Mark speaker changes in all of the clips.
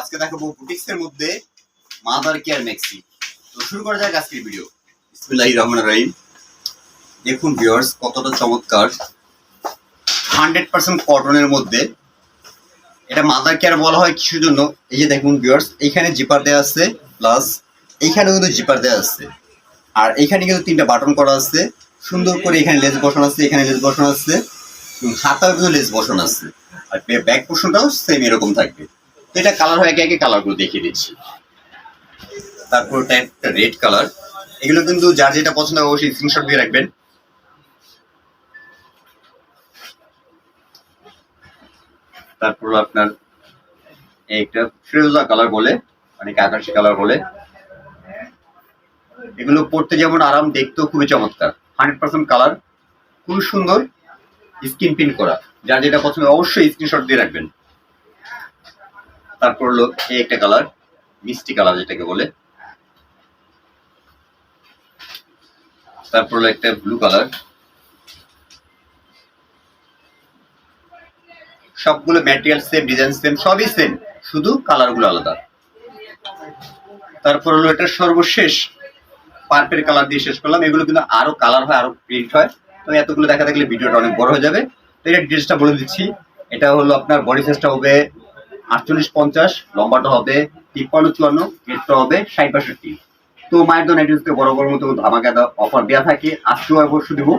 Speaker 1: আজকে দেখাবো mother care শুরু করা ভিডিও দেখুন ভিউয়ার্স, কতটা চমৎকার। হান্ড্রেড পার্সেন্ট মধ্যে। এটা মাদার কেয়ার বলা হয় কিছুর জন্য? এই যে দেখুন ভিউয়ার্স জিপার দেওয়া আছে প্লাস এইখানে কিন্তু জিপার দেওয়া আছে। আর এখানে কিন্তু তিনটা বাটন করা আছে। সুন্দর করে এখানে লেজ বসানো আছে, এখানে লেজ বসানো আছে। হাতাও কিন্তু লেজ বসানো আছে। আর ব্যাক পোর্শনটাও সেম এরকম থাকবে। তো এটা কালার হয় একে একে কালারগুলো দেখিয়ে দিচ্ছি। তারপর একটা রেড কালার এগুলো কিন্তু যার যেটা পছন্দ হবে অবশ্যই স্ক্রিনশট দিয়ে রাখবেন। তারপর আপনার একটা ফিরোজা কালার বলে, অনেকে আকাশি কালার বলে। এগুলো পড়তে যেমন আরাম, দেখতেও খুবই চমৎকার। হান্ড্রেড পার্সেন্ট কালার খুব সুন্দর। স্ক্রিন প্রিন্ট করা। যার যেটা প্রথমে অবশ্যই স্ক্রিনশট দিয়ে রাখবেন। তারপর হলো এই একটা কালার মিষ্টি কালার যেটাকে বলে। তারপর হলো একটা ব্লু কালার সবগুলো ম্যাটেরিয়াল সেম ডিজাইন সেম সবই সেম শুধু কালারগুলো আলাদা। তারপর হলো এটা সর্বশেষ পার্পের কালার দিয়ে শেষ করলাম। এগুলো কিন্তু আরও কালার হয়, আরও প্রিন্ট হয়। তো এতগুলো দেখা থাকলে ভিডিওটা অনেক বড় হয়ে যাবে। তো এটা ডিটেলসটা বলে দিচ্ছি। এটা হলো আপনার বডি সাইজটা হবে আটচল্লিশ পঞ্চাশ, লম্বাটা হবে তিপ্পান্ন চুয়ান্ন গেটটা হবে ষাট বাষট্টি। তো মায়ের দোকান এটিতে বড় বড় মতো ধামাকা অফার দেওয়া থাকে। আজকেও অবশ্যই দেবো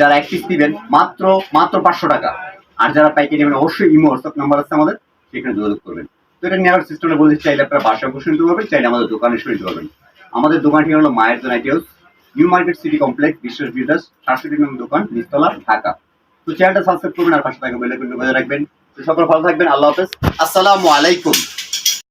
Speaker 1: যারা এক পিস দিবেন মাত্র মাত্র পাঁচশো টাকা। আর যারা পাইকারি নেবেন, অবশ্যই ইমো হোয়াটসঅ্যাপ নাম্বার আছে আমাদের, সেখানে যোগাযোগ করবেন। তো এটা নেওয়ার সিস্টেমটা বলতে চাইলে আপনারা বাসায় বসে নিতে পারবেন, চাইলে আমাদের দোকানে এসে নিতে পারবেন। আমাদের দোকানটি হলো মায়ের দোকান IT house new market city complex Biswas builders সাতষট্টি নম্বর দোকান নিস্তলা ঢাকা। তো চ্যানেলটা সাবস্ক্রাইব করবেন আর পাশে থাকা বেল বজায় রাখবেন। তো সকল ভালো থাকবেন, আল্লাহ হাফেজ। আসসালামু আলাইকুম।